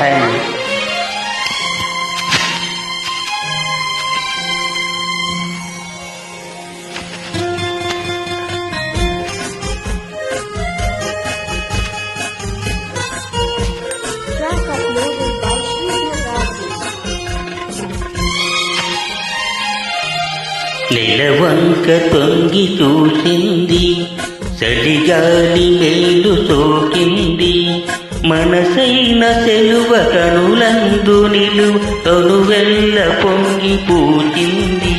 hàng ಲೀಲವಂಕ ತೊಂಗಿ ಸೂಸಿಂದಿ ಸಡಿಗಾಲಿ ಮೇಲು ಸೋಕಿಂದ మనసైన సెలువ కనులందు నిలు తొలువెల్ల పొంగి పూచింది.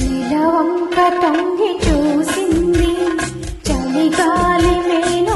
నిలవంక తొంగి చూసింది చలిగాలి మేను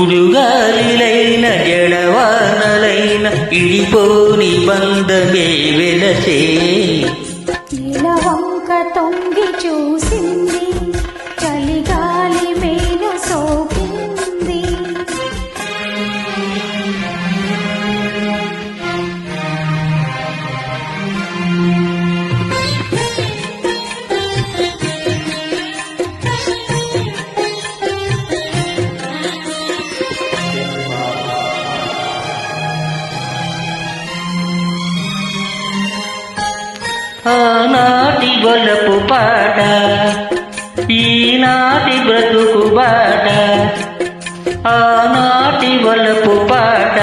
నిలిచి సుడుగాలిలైన జడవానలైన ఇడిపోని బంధమే వెలసే. నీలవంక తొంగి చూసింది ఆనాటి గొలపు పాట ఈనాటి బ్రతుకు బాట ఆనాటి వలపు పాట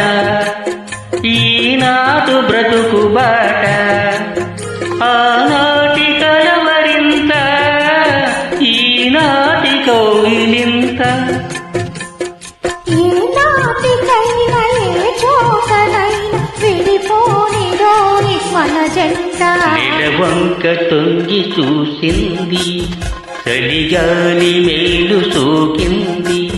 ఈనాటు బ్రతుకు బాట ఆనాటి నెలవంక తొంగి చూసింది. చలిగాలి మేలు సోకింది.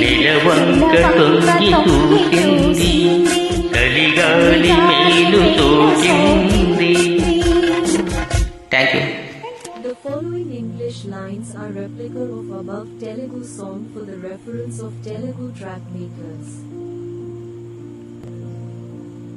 నెలవంక తొంగి చూసింది. చలిగాలి మేలు సోకింది. Thank you following English lines are replica of above Telugu song for the reference of Telugu track makers.